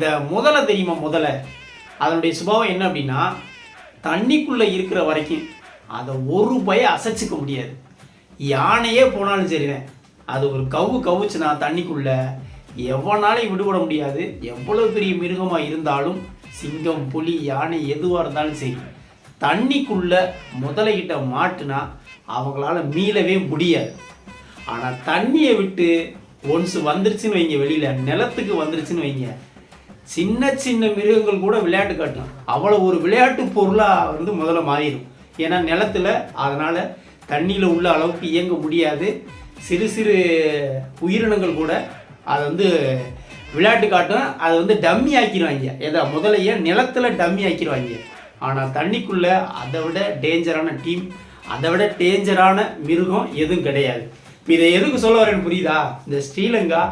இந்த முதலை தெரியுமா முதலை அதனுடைய சுபாவம் என்ன அப்படின்னா தண்ணிக்குள்ளே இருக்கிற வரைக்கும் அதை ஒரு பய அசைச்சிக்க முடியாது. யானையே போனாலும் சரிதான் அது ஒரு கவு கவுச்சுனா தண்ணிக்குள்ளே எவ்வளோனாலையும் விடுபட முடியாது. எவ்வளோ பெரிய மிருகமாக இருந்தாலும் சிங்கம் புலி யானை எதுவாக இருந்தாலும் சரி தண்ணிக்குள்ளே முதலைகிட்ட மாட்டுனா அவங்களால மீளவே முடியாது. ஆனால் தண்ணியை விட்டு ஒன்ஸ் வந்துருச்சுன்னு வைங்க வெளியில் நிலத்துக்கு வந்துருச்சுன்னு வைங்க சின்ன சின்ன மிருகங்கள் கூட விளையாட்டு காட்டும் அவ்வளோ ஒரு விளையாட்டு பொருளாக வந்து முதல்ல மாறிடும். ஏன்னா நிலத்துல அதனால் தண்ணியில் உள்ள அளவுக்கு இயங்க முடியாது. சிறு சிறு உயிரினங்கள் கூட அதை வந்து விளையாட்டு காட்டும் அதை வந்து டம்மி ஆக்கிடுவாங்க எதா முதலையே நிலத்தில் டம்மி ஆக்கிடுவாங்க ஆனால் தண்ணிக்குள்ளே அதை விட டேஞ்சரான டீம் அதை விட டேஞ்சரான மிருகம் எதுவும் கிடையாது. இப்போ இதை எதுக்கு சொல்ல வரேன்னு புரியுதா? இந்த ஸ்ரீலங்கா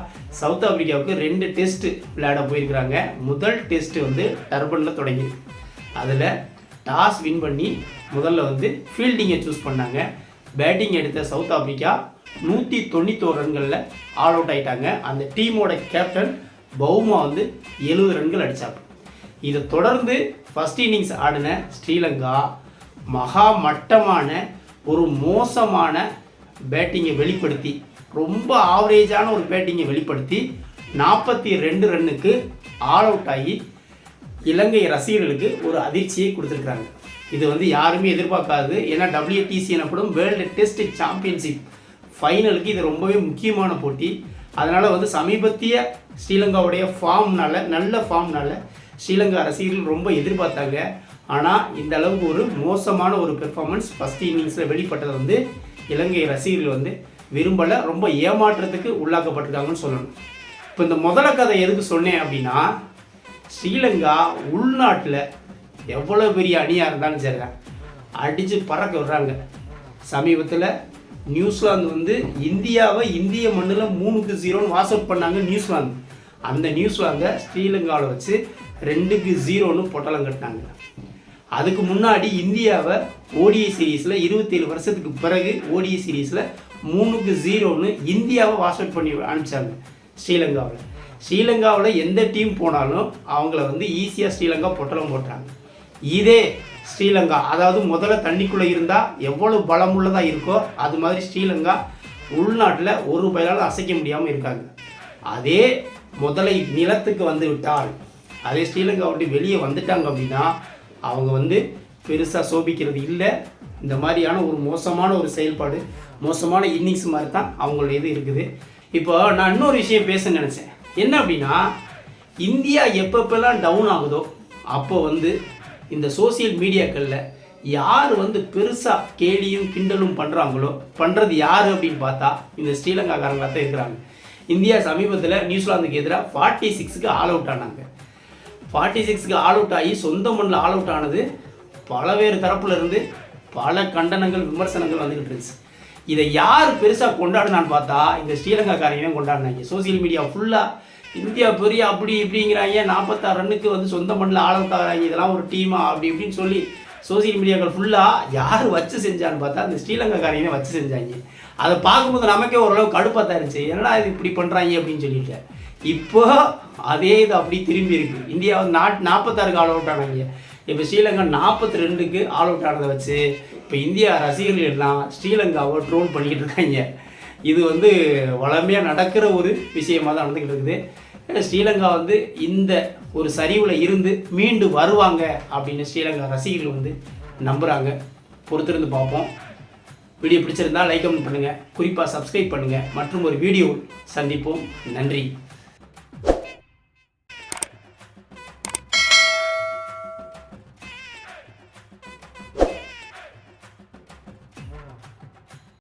சவுத் ஆப்பிரிக்காவுக்கு ரெண்டு டெஸ்ட் விளையாட போயிருக்கிறாங்க. முதல் டெஸ்ட் வந்து டர்பனில் தொடங்கி. அதில் டாஸ் வின் பண்ணி முதல்ல வந்து ஃபீல்டிங்கை சூஸ் பண்ணாங்க. பேட்டிங் எடுத்த சவுத் ஆப்பிரிக்கா நூற்றி தொண்ணூத்தோரு ரன்களில் ஆல் அவுட் ஆயிட்டாங்க. அந்த டீமோட கேப்டன் பவுமா வந்து எழுபது ரன்கள் அடித்தாங்க இதை தொடர்ந்து ஃபர்ஸ்ட் இன்னிங்ஸ் ஆடின ஸ்ரீலங்கா மகா மட்டமான ஒரு மோசமான பேட்டிங்கை வெளிப்படுத்தி ரொம்ப ஆவரேஜான ஒரு பேட்டிங்கை வெளிப்படுத்தி நாற்பத்தி ரெண்டு ரன்னுக்கு ஆல் அவுட் ஆகி இலங்கை ரசிகர்களுக்கு ஒரு அதிர்ச்சியை கொடுத்துருக்குறாங்க. இது வந்து யாருமே எதிர்பார்க்காது. ஏன்னா டபிள்யூடிசி எனப்படும் வேர்ல்டு டெஸ்ட் சாம்பியன்ஷிப் ஃபைனலுக்கு இது ரொம்பவே முக்கியமான போட்டி. அதனால் வந்து சமீபத்திய ஸ்ரீலங்காவுடைய ஃபார்ம்னால நல்ல ஃபார்ம்னால ஸ்ரீலங்கா ரசிகர்கள் ரொம்ப எதிர்பார்த்தாங்க. ஆனால் இந்த அளவுக்கு ஒரு மோசமான ஒரு பெர்ஃபார்மன்ஸ் ஃபஸ்ட் இன்னிங்ஸில் வெளிப்பட்டது வந்து இலங்கை ரசிகர்கள் வந்து விரும்பலை ரொம்ப ஏமாற்றத்துக்கு உள்ளாக்கப்பட்டிருக்காங்கன்னு சொல்லணும். இப்போ இந்த முதல கதை எதுக்கு சொன்னேன் அப்படின்னா ஸ்ரீலங்கா உள்நாட்டில் எவ்வளோ பெரிய அணியாக இருந்தாலும் சரி அடித்து பறக்க விடுறாங்க. சமீபத்தில் நியூசிலாந்து வந்து இந்தியாவை இந்திய மண்ணில் மூணுக்கு ஜீரோன்னு வாஷ் அவுட் பண்ணாங்க நியூசிலாந்து. அந்த நியூசிலாந்தை ஸ்ரீலங்காவில் வச்சு ரெண்டுக்கு ஜீரோன்னு பொட்டலம் கட்டினாங்க. அதுக்கு முன்னாடி இந்தியாவை ஓடிஐ சீரீஸில் இருபத்தேழு வருஷத்துக்கு பிறகு ஓடிஐ சீரீஸில் மூணுக்கு ஜீரோன்னு இந்தியாவை வாஷ் அவுட் பண்ணி அனுப்பிச்சாங்க ஸ்ரீலங்காவில். ஸ்ரீலங்காவில் எந்த டீம் போனாலும் அவங்கள வந்து ஈஸியாக ஸ்ரீலங்கா பொட்டலம் போட்டாங்க. இதே ஸ்ரீலங்கா அதாவது முதல்ல தண்ணிக்குள்ளே இருந்தால் எவ்வளோ பலமுள்ளதாக இருக்கோ அது மாதிரி ஸ்ரீலங்கா உள்நாட்டில் ஒரு பயிலால் அசைக்க முடியாமல் இருக்காங்க. அதே முதலை நிலத்துக்கு வந்து விட்டால் அதே ஸ்ரீலங்கா விட்டு வெளியே வந்துட்டாங்க அப்படின்னா அவங்க வந்து பெருசாக சோபிக்கிறது இல்லை. இந்த மாதிரியான ஒரு மோசமான ஒரு செயல்பாடு மோசமான இன்னிங்ஸ் மாதிரி தான் அவங்களுடைய இது இருக்குது. இப்போ நான் இன்னொரு விஷயம் பேச நினச்சேன். என்ன அப்படின்னா இந்தியா எப்பப்பெல்லாம் டவுன் ஆகுதோ அப்போ வந்து இந்த சோசியல் மீடியாக்களில் யார் வந்து பெருசாக கேலியும் கிண்டலும் பண்ணுறாங்களோ பண்ணுறது யார் அப்படின்னு பார்த்தா இந்த ஸ்ரீலங்காக்காரங்களாக தான் இருக்கிறாங்க. இந்தியா சமீபத்தில் நியூசிலாந்துக்கு எதிராக ஃபார்ட்டி சிக்ஸுக்கு ஆல் அவுட் ஆனாங்க. ஃபார்ட்டி சிக்ஸ்க்கு ஆல் அவுட் ஆகி சொந்த மண்ணில் ஆல் அவுட் ஆனது பலவேறு தரப்புல இருந்து பல கண்டனங்கள் விமர்சனங்கள் வந்துகிட்டு இருந்துச்சு. இதை யார் பெருசாக கொண்டாடினான்னு பார்த்தா இந்த ஸ்ரீலங்காக்காரங்க கொண்டாடினாங்க. சோசியல் மீடியா ஃபுல்லாக இந்தியா பெரிய அப்படி இப்படிங்கிறாங்க. நாற்பத்தாறு ரன்னுக்கு வந்து சொந்த மண்ணில் ஆல் அவுட் ஆகிறாங்க. இதெல்லாம் ஒரு டீமா அப்படி இப்படின்னு சொல்லி சோசியல் மீடியாக்கள் ஃபுல்லாக யார் வச்சு செஞ்சான்னு பார்த்தா இந்த ஸ்ரீலங்காக்காரங்க வச்சு செஞ்சாங்க. அதை பார்க்கும்போது நமக்கே ஓரளவு கடுப்பாக தான் இருந்துச்சு. என்னடா இது இப்படி பண்ணுறாங்க அப்படின்னு சொல்லிட்டு. இப்போ அதே இது அப்படி திரும்பி இருக்கு. இந்தியா வந்து நாட் நாற்பத்தாறுக்கு ஆல் அவுட் ஆனாங்க. இப்போ ஸ்ரீலங்கா நாற்பத்தி ரெண்டுக்கு ஆல் அவுட் ஆனதை வச்சு இப்போ இந்தியா ரசிகர்கள் எல்லாம் ஸ்ரீலங்காவை ட்ரோல் பண்ணிக்கிட்டு இருக்காங்க. இது வந்து வளமையாக நடக்கிற ஒரு விஷயமாக தான் நடந்துக்கிட்டு இருக்குது. ஸ்ரீலங்கா வந்து இந்த ஒரு சரிவில் இருந்து மீண்டு வருவாங்க அப்படின்னு ஸ்ரீலங்கா ரசிகர்கள் வந்து நம்புகிறாங்க பொறுத்திருந்து பார்ப்போம். வீடியோ பிடிச்சிருந்தா லைக் கமெண்ட் பண்ணுங்கள் குறிப்பாக சப்ஸ்கிரைப் பண்ணுங்கள் மற்றும் ஒரு வீடியோ சந்திப்போம். நன்றி.